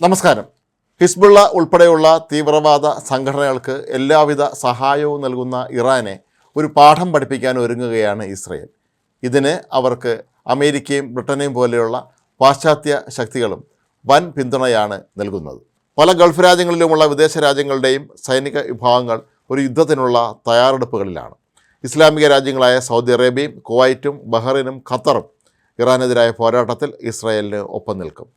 നമസ്കാരം. ഹിസ്ബുള്ള ഉൾപ്പെടെയുള്ള തീവ്രവാദ സംഘടനകൾക്ക് എല്ലാവിധ സഹായവും നൽകുന്ന ഇറാനെ ഒരു പാഠം പഠിപ്പിക്കാൻ ഒരുങ്ങുകയാണ് ഇസ്രയേൽ. ഇതിന് അവർക്ക് അമേരിക്കയും ബ്രിട്ടനെയും പോലെയുള്ള പാശ്ചാത്യ ശക്തികളും വൻ പിന്തുണയാണ് നൽകുന്നത്. പല ഗൾഫ് രാജ്യങ്ങളിലുമുള്ള വിദേശ രാജ്യങ്ങളുടെയും സൈനിക വിഭാഗങ്ങൾ ഒരു യുദ്ധത്തിനുള്ള തയ്യാറെടുപ്പുകളിലാണ്. ഇസ്ലാമിക രാജ്യങ്ങളായ സൗദി അറേബ്യയും കുവൈറ്റും ബഹ്റൈനും ഖത്തറും ഇറാനെതിരായ പോരാട്ടത്തിൽ ഇസ്രായേലിന് ഒപ്പം നിൽക്കും.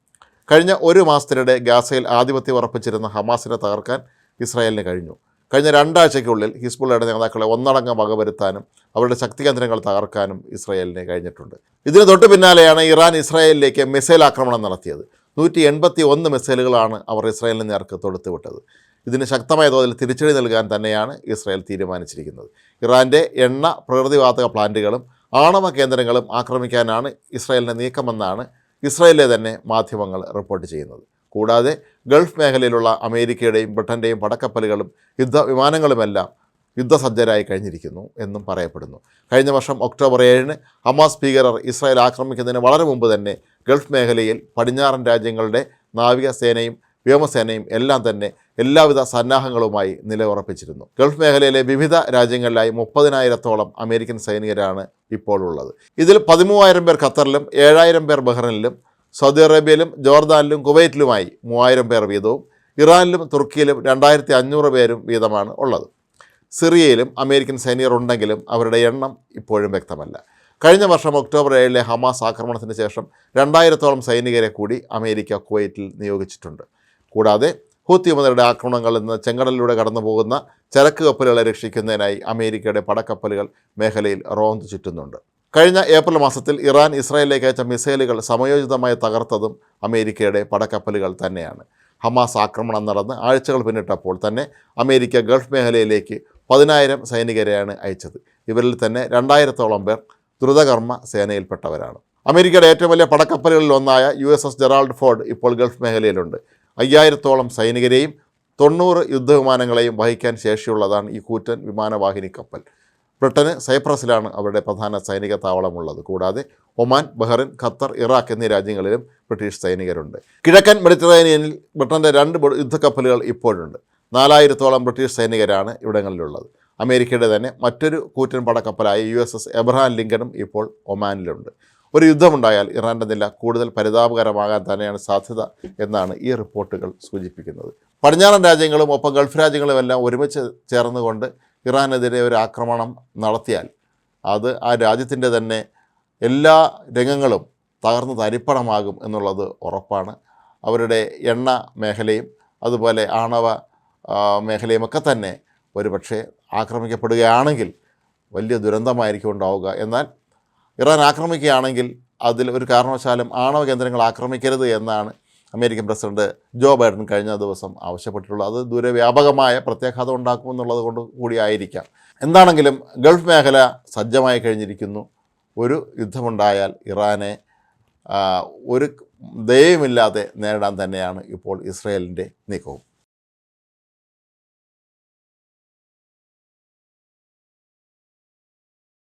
കഴിഞ്ഞ ഒരു മാസത്തിനിടെ ഗാസയിൽ ആധിപത്യം ഉറപ്പിച്ചിരുന്ന ഹമാസിനെ തകർക്കാൻ ഇസ്രായേലിന് കഴിഞ്ഞു. കഴിഞ്ഞ രണ്ടാഴ്ചയ്ക്കുള്ളിൽ ഹിസ്ബുള്ളയുടെ നേതാക്കളെ ഒന്നടങ്കം വകവരുത്താനും അവരുടെ ശക്തി കേന്ദ്രങ്ങൾ തകർക്കാനും ഇസ്രായേലിന് കഴിഞ്ഞിട്ടുണ്ട്. ഇതിന് തൊട്ട് പിന്നാലെയാണ് ഇറാൻ ഇസ്രായേലിലേക്ക് മിസൈൽ ആക്രമണം നടത്തിയത്. നൂറ്റി എൺപത്തി ഒന്ന് മിസൈലുകളാണ് അവർ ഇസ്രായേലിന് നേർക്ക് തൊടുത്തുവിട്ടത്. ഇതിന് ശക്തമായ തോതിൽ തിരിച്ചടി നൽകാൻ തന്നെയാണ് ഇസ്രായേൽ തീരുമാനിച്ചിരിക്കുന്നത്. ഇറാന്റെ എണ്ണ പ്രകൃതിവാതക പ്ലാന്റുകളും ആണവ കേന്ദ്രങ്ങളും ആക്രമിക്കാനാണ് ഇസ്രായേലിന്റെ നീക്കമെന്നാണ് ഇസ്രായേലിലെ തന്നെ മാധ്യമങ്ങൾ റിപ്പോർട്ട് ചെയ്യുന്നത്. കൂടാതെ ഗൾഫ് മേഖലയിലുള്ള അമേരിക്കയുടെയും ബ്രിട്ടന്റെയും പടക്കപ്പലുകളും യുദ്ധ വിമാനങ്ങളുമെല്ലാം യുദ്ധസജ്ജരായി കഴിഞ്ഞിരിക്കുന്നു എന്നും പറയപ്പെടുന്നു. കഴിഞ്ഞ വർഷം ഒക്ടോബർ ഏഴിന് ഹമാസ് ഭീകരർ ഇസ്രായേൽ ആക്രമിക്കുന്നതിന് വളരെ മുമ്പ് തന്നെ ഗൾഫ് മേഖലയിൽ പടിഞ്ഞാറൻ രാജ്യങ്ങളുടെ നാവികസേനയും വ്യോമസേനയും എല്ലാം തന്നെ എല്ലാവിധ സന്നാഹങ്ങളുമായി നിലയുറപ്പിച്ചിരുന്നു. ഗൾഫ് മേഖലയിലെ വിവിധ രാജ്യങ്ങളിലായി മുപ്പതിനായിരത്തോളം അമേരിക്കൻ സൈനികരാണ് ഇപ്പോൾ ഉള്ളത്. ഇതിൽ പതിമൂവായിരം പേർ ഖത്തറിലും ഏഴായിരം പേർ ബഹ്റൈനിലും സൗദി അറേബ്യയിലും ജോർദാനിലും കുവൈറ്റിലുമായി മൂവായിരം പേർ വീതവും ഇറാനിലും തുർക്കിയിലും രണ്ടായിരത്തി അഞ്ഞൂറ് പേരും വീതമാണ് ഉള്ളത്. സിറിയയിലും അമേരിക്കൻ സൈനികർ ഉണ്ടെങ്കിലും അവരുടെ എണ്ണം ഇപ്പോഴും വ്യക്തമല്ല. കഴിഞ്ഞ വർഷം ഒക്ടോബർ ഏഴിലെ ഹമാസ് ആക്രമണത്തിന് ശേഷം രണ്ടായിരത്തോളം സൈനികരെ കൂടി അമേരിക്ക കുവൈറ്റിൽ നിയോഗിച്ചിട്ടുണ്ട്. കൂടാതെ ഹൂത്തി യുവതരുടെ ആക്രമണങ്ങളിൽ നിന്ന് ചെങ്കടലിലൂടെ കടന്നു പോകുന്ന ചരക്ക് കപ്പലുകളെ രക്ഷിക്കുന്നതിനായി അമേരിക്കയുടെ പടക്കപ്പലുകൾ മേഖലയിൽ റോന്ത് ചുറ്റുന്നുണ്ട്. കഴിഞ്ഞ ഏപ്രിൽ മാസത്തിൽ ഇറാൻ ഇസ്രായേലിലേക്ക് അയച്ച മിസൈലുകൾ സമയോചിതമായി തകർത്തതും അമേരിക്കയുടെ പടക്കപ്പലുകൾ തന്നെയാണ്. ഹമാസ് ആക്രമണം നടന്ന് ആഴ്ചകൾ പിന്നിട്ടപ്പോൾ തന്നെ അമേരിക്ക ഗൾഫ് മേഖലയിലേക്ക് പതിനായിരം സൈനികരെയാണ് അയച്ചത്. ഇവരിൽ തന്നെ രണ്ടായിരത്തോളം പേർ ദ്രുതകർമ്മ സേനയിൽപ്പെട്ടവരാണ്. അമേരിക്കയുടെ ഏറ്റവും വലിയ പടക്കപ്പലുകളിൽ ഒന്നായ U S S Gerald Ford ഇപ്പോൾ ഗൾഫ് മേഖലയിലുണ്ട്. അയ്യായിരത്തോളം സൈനികരെയും തൊണ്ണൂറ് യുദ്ധവിമാനങ്ങളെയും വഹിക്കാൻ ശേഷിയുള്ളതാണ് ഈ കൂറ്റൻ വിമാനവാഹിനി കപ്പൽ. ബ്രിട്ടന് സൈപ്രസിലാണ് അവരുടെ പ്രധാന സൈനിക താവളമുള്ളത്. കൂടാതെ ഒമാൻ ബഹ്റിൻ ഖത്തർ ഇറാഖ് എന്നീ രാജ്യങ്ങളിലും ബ്രിട്ടീഷ് സൈനികരുണ്ട്. കിഴക്കൻ മെഡിറ്ററേനിയനിൽ ബ്രിട്ടന്റെ രണ്ട് യുദ്ധക്കപ്പലുകൾ ഇപ്പോഴുണ്ട്. നാലായിരത്തോളം ബ്രിട്ടീഷ് സൈനികരാണ് ഇവിടങ്ങളിലുള്ളത്. അമേരിക്കയുടെ തന്നെ മറ്റൊരു കൂറ്റൻ പടക്കപ്പലായ യു എസ് എസ് എബ്രഹാം ലിങ്കനും ഇപ്പോൾ ഒമാനിലുണ്ട്. ഒരു യുദ്ധമുണ്ടായാൽ ഇറാന്റെ നില കൂടുതൽ പരിതാപകരമാകാൻ തന്നെയാണ് സാധ്യത എന്നാണ് ഈ റിപ്പോർട്ടുകൾ സൂചിപ്പിക്കുന്നത്. പടിഞ്ഞാറൻ രാജ്യങ്ങളും ഒപ്പം ഗൾഫ് രാജ്യങ്ങളും എല്ലാം ഒരുമിച്ച് ചേർന്നുകൊണ്ട് ഇറാനെതിരെ ഒരു ആക്രമണം നടത്തിയാൽ അത് ആ രാജ്യത്തിന്റെ തന്നെ എല്ലാ രംഗങ്ങളും തകർന്ന് തരിപ്പണമാകും എന്നുള്ളത് ഉറപ്പാണ്. അവരുടെ എണ്ണ മേഖലയും അതുപോലെ ആണവ മേഖലയുമൊക്കെ തന്നെ ഒരുപക്ഷെ ആക്രമിക്കപ്പെടുകയാണെങ്കിൽ വലിയ ദുരന്തമായിരിക്കും ഉണ്ടാവുക. എന്നാൽ ഇറാൻ ആക്രമിക്കുകയാണെങ്കിൽ അതിൽ ഒരു കാരണവശാലും ആണവ കേന്ദ്രങ്ങൾ ആക്രമിക്കരുത് എന്നാണ് അമേരിക്കൻ പ്രസിഡന്റ് ജോ ബൈഡൻ കഴിഞ്ഞ ദിവസം ആവശ്യപ്പെട്ടിട്ടുള്ളത്. അത് ദൂരവ്യാപകമായ പ്രത്യാഘാതം ഉണ്ടാക്കുമെന്നുള്ളത് കൊണ്ട് കൂടിയായിരിക്കാം എന്താണെങ്കിലും ഗൾഫ് മേഖല സജ്ജമായി കഴിഞ്ഞിരിക്കുന്നു. ഒരു യുദ്ധമുണ്ടായാൽ ഇറാനെ ഒരു ദയവുമില്ലാതെ നേരിടാൻ തന്നെയാണ് ഇപ്പോൾ ഇസ്രയേലിന്റെ നീക്കവും.